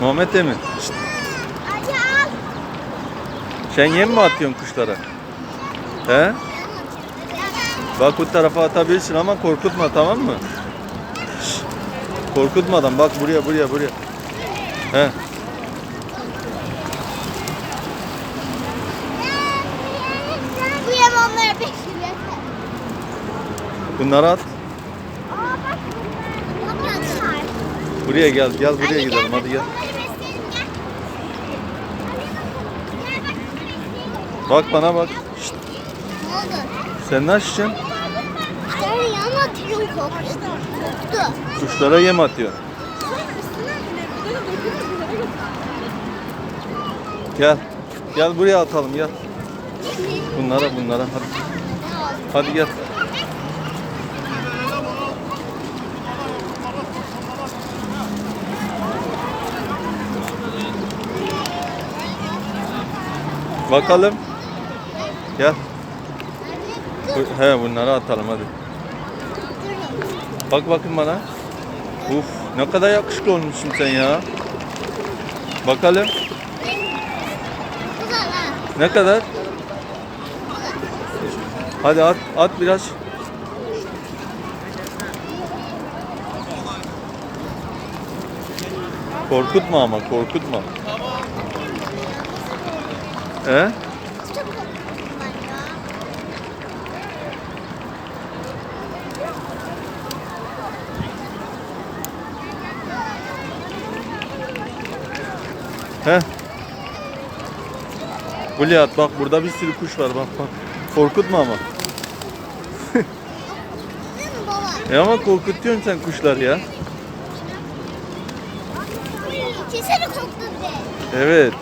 Muhammed Emin. şşt, Hadi al. Sen yem mi atıyorsun kuşlara? He? Bak bu tarafa atabilirsin ama korkutma tamam mı? Şşt, Korkutmadan bak buraya buraya buraya. He. Bu yem onlara peksin. Bunları at. Buraya gel gel buraya Hadi gidelim gel, hadi gel. bak, bana bak. Şşt, Ne oldu? sen ne açacaksın? İşte yan atıyor koktu. Kuşlara yem atıyorsun. Gel. Gel buraya atalım gel. Bunlara bunlara hadi. Hadi gel. Bakalım. Gel. Bu- He bunları atalım hadi. Bak bakın bana. Uf ne kadar yakışıklı olmuşsun sen ya. Bakalım. Ne kadar? Hadi at, at biraz. Korkutma ama korkutma. He? Çok ben ya. He? At bak burada bir sürü kuş var bak bak. Korkutma ama. Değil mi baba? E ama korkutuyorsun sen kuşlar ya. Keseri koktu bir de. Evet.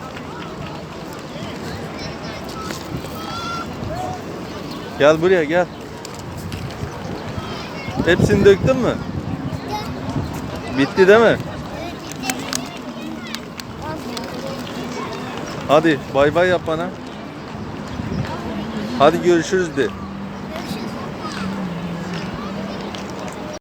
Gel buraya gel. Hepsini döktün mü? Bitti değil mi? Hadi bay bay yap bana. Hadi görüşürüz de.